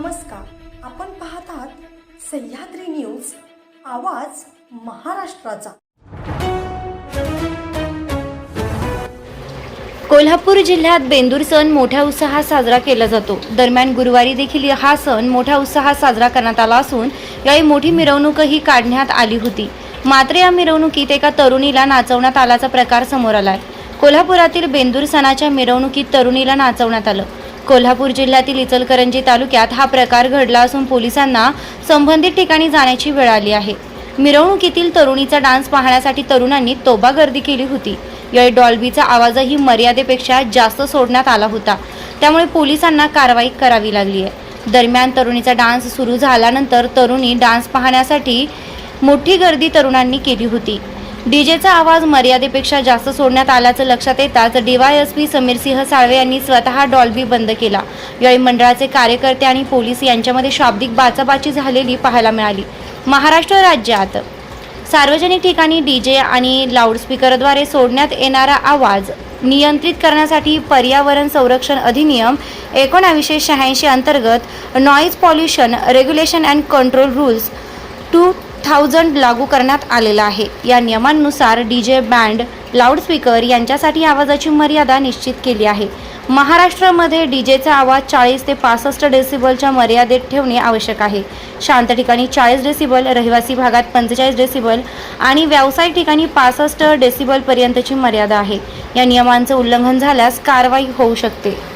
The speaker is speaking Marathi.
नमस्कार. आपण पाहत आहात सह्याद्री न्यूज आवाज महाराष्ट्राचा. कोल्हापूर जिल्ह्यात बेंदूर सण मोठ्या उत्साहात साजरा केला जातो. दरम्यान गुरुवारी देखील हा सण मोठ्या उत्साहात साजरा करण्यात आला असून यावेळी मोठी मिरवणूकही काढण्यात आली होती. मात्र या मिरवणुकीत एका तरुणीला नाचवण्यात आल्याचा प्रकार समोर आलाय. कोल्हापुरातील बेंदूर सणाच्या मिरवणुकीत तरुणीला नाचवण्यात आलं. कोल्हापूर जिल्ह्यातील इचलकरंजी तालुक्यात हा प्रकार घडला असून पोलिसांना संबंधित ठिकाणी जाण्याची वेळ आली आहे. मिरवणुकीतील तरुणीचा डान्स पाहण्यासाठी तरुणांनी तोबा गर्दी केली होती. यावेळी डॉल्बीचा आवाजही मर्यादेपेक्षा जास्त सोडण्यात आला होता. त्यामुळे पोलिसांना कारवाई करावी लागली आहे. दरम्यान तरुणीचा डान्स सुरू झाल्यानंतर तरुणी डान्स पाहण्यासाठी मोठी गर्दी तरुणांनी केली होती. डीजेचा आवाज मर्यादेपेक्षा जास्त सोडण्यात आल्याचं लक्षात येताच डीवायएसपी समीरसिंह साळवे यांनी स्वतः डॉल्बी बंद केला. यावेळी मंडळाचे कार्यकर्ते आणि पोलीस यांच्यामध्ये शाब्दिक बाचाबाची झालेली पाहायला मिळाली. महाराष्ट्र राज्यात सार्वजनिक ठिकाणी डीजे आणि लाऊडस्पीकरद्वारे सोडण्यात येणारा आवाज नियंत्रित करण्यासाठी पर्यावरण संरक्षण अधिनियम एकोणावीसशे शहाऐंशी अंतर्गत noise pollution regulation and control rules two thousand लागू करण्यात आलेला आहे. या नियमांनुसार डी जे बँड लाऊडस्पीकर यांच्यासाठी आवाजाची मर्यादा निश्चित केली आहे. महाराष्ट्रामध्ये डी जेचा आवाज चाळीस ते पासष्ट डेसिबलच्या मर्यादेत ठेवणे आवश्यक आहे. शांत ठिकाणी चाळीस डेसिबल रहिवासी भागात पंचेचाळीस डेसिबल आणि व्यावसायिक ठिकाणी पासष्ट डेसिबलपर्यंतची मर्यादा आहे. या नियमांचं उल्लंघन झाल्यास कारवाई होऊ शकते.